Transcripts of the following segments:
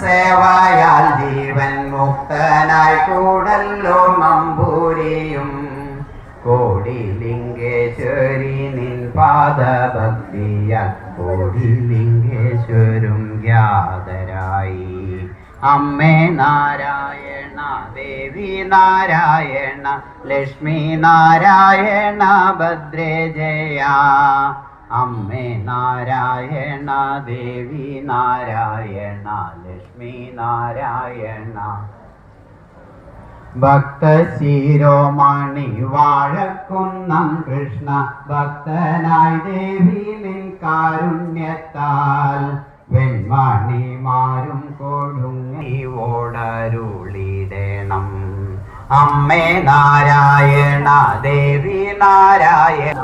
സേവയാൽ ജീവൻ മുക്തനായി കൂടല്ലോ നമ്പൂരിയും. കോടി ലിംഗേശ്വരി നിൻ പാദഭക്തിയ കോടി ലിംഗേശ്വരും ജ്ഞാതരായി അമ്മേ നാരായണ ദേവി നാരായണ ലക്ഷ്മി നാരായണ ഭദ്രേ ജയ അമ്മേ നാരായണ ദേവി നാരായണ ലക്ഷ്മി നാരായണ ഭക്തശിരോമണി വാഴക്കുന്നം കൃഷ്ണ ഭക്തനായി ദേവി നിൻ കാരുണ്യത്താൽ. വെൺമണിമാരും കൊടുങ്ങി അമ്മേ നാരായണ ദേവി നാരായണ.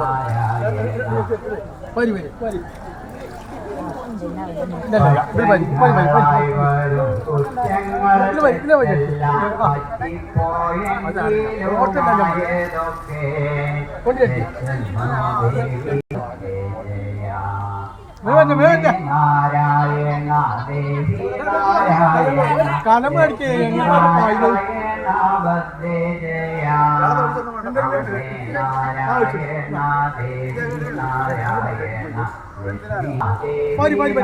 വരി വരി പോരി, പോരി, പോരി,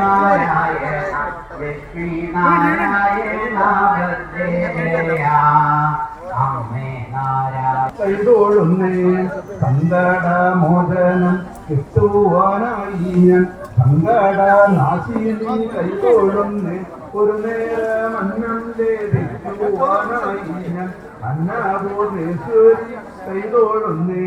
കൈതോളുന്നേ സങ്കടമോചനം കിട്ടുവാനായി ഞാൻ സങ്കട നാശിനി കൈതോളുന്നേ ഒരു നേരം അന്നം ലഭിക്കുവാനായി ഞാൻ അന്നപൂർണേശ്വരി കൈതോളുന്നേ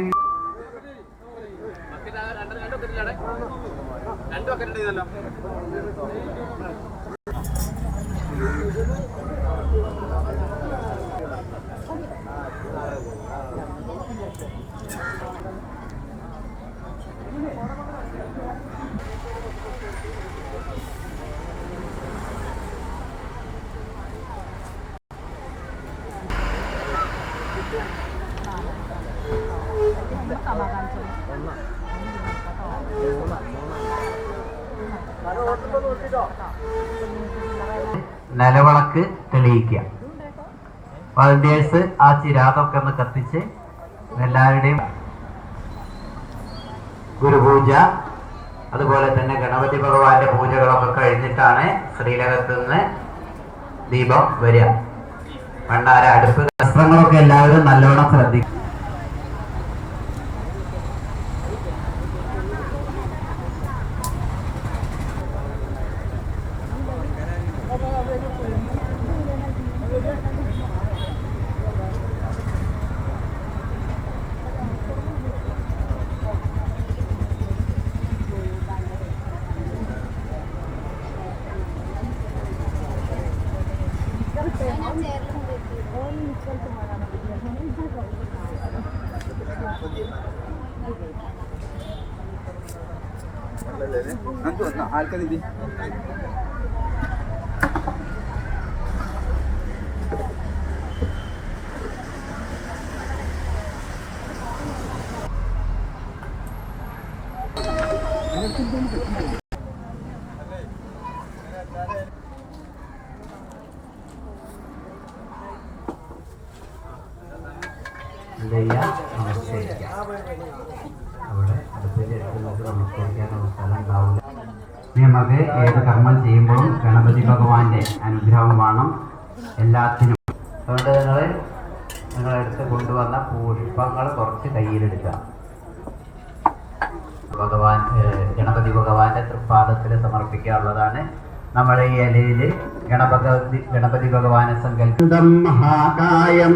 നിലവിളക്ക് തെളിയിക്കുക. വളണ്ടിയേഴ്സ് ആ ചിരാതൊക്കെ ഒന്ന് കത്തിച്ച് എല്ലാവരുടെയും ഗുരുപൂജ അതുപോലെ തന്നെ ഗണപതി ഭഗവാന്റെ പൂജകളൊക്കെ കഴിഞ്ഞിട്ടാണ് ശ്രീലകത്ത് നിന്ന് ദീപം വരിക. ഭണ്ഡാര അടുപ്പ്. വസ്ത്രങ്ങളൊക്കെ എല്ലാവരും നല്ലോണം ശ്രദ്ധിക്കും എന്ത് നമസ്കരിക്കുക അവിടെ ഏത് കർമ്മം ചെയ്യുമ്പോഴും ഗണപതി ഭഗവാന്റെ അനുഗ്രഹം വേണം എല്ലാത്തിനും. അതുകൊണ്ട് നിങ്ങൾ നിങ്ങളെടുത്ത് കൊണ്ടുവന്ന പുഷ്പങ്ങൾ കുറച്ച് കയ്യിലെടുക്കുക. ഭഗവാൻ ഗണപതി ഭഗവാന്റെ തൃപ്പാദത്തിൽ സമർപ്പിക്കാനുള്ളതാണ് നമ്മുടെ ഈ ഇലയിൽ ഗണപതി ഗണപതി ഭഗവാനെ സങ്കല്പം മഹാകായം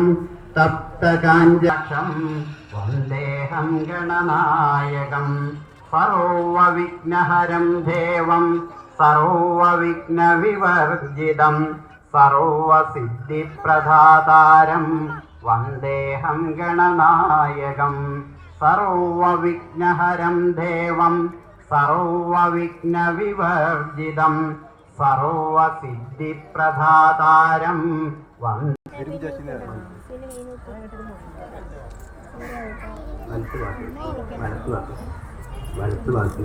തപ്തകാഞ്ചം വന്ദേഹം ഗണനായകം സർവവിഘ്നഹരം ദേവം സർവവിഘ്നവിവർജിതം സർവസിദ്ധിപ്രധാതാരം വന്ദേഹം ഗണനായകം സർവവിഘ്നഹരം ദേവം സർവവിഘ്നവിവർജിതം സർവസിദ്ധിപ്രധാതാരം വന്ദേ വലത്ത് ഭാഗത്ത്.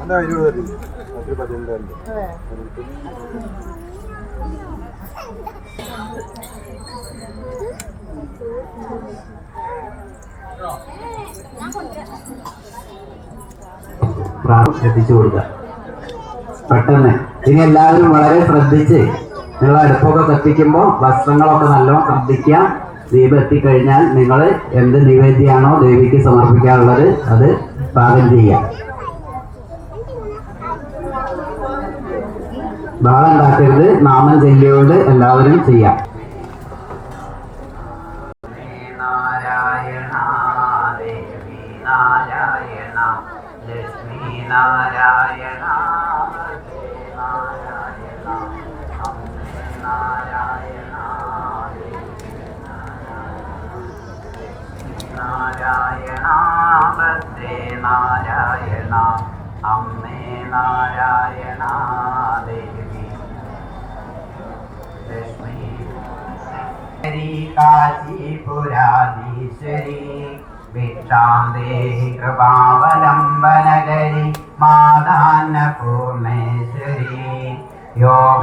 എന്താ ഇരുപത് ഒരു പതിനെണ്ട് പ്രാർത്ഥന എത്തിച്ചു കൊടുക്കുക പെട്ടെന്ന് ഇനി എല്ലാവരും വളരെ ശ്രദ്ധിച്ച് നിങ്ങൾ അടുപ്പൊക്കെ കത്തിക്കുമ്പോൾ വസ്ത്രങ്ങളൊക്കെ നല്ലോണം ശ്രദ്ധിക്കുക. ദീപം എത്തിക്കഴിഞ്ഞാൽ നിങ്ങൾ എന്ത് നിവേദ്യമാണോ ദേവിക്ക് സമർപ്പിക്കാനുള്ളത് അത് പാകം ചെയ്യുക. ബാധ ഉണ്ടാക്കരുത് നാമം ചൊല്ലിയോണ്ട് എല്ലാവരും ചെയ്യാം. ലക്ഷ്മി നാരായണ. നാരായണ നാരായണ അമ്മേ നാരായണ ദേവി ലക്ഷ്മി ശ്രീ കാശീപുരാധീശ്വരി ഭിക്ഷാം ദേഹി കൃപാവലംബനകരി मादान मादान्नपूर्णेश्वरी योग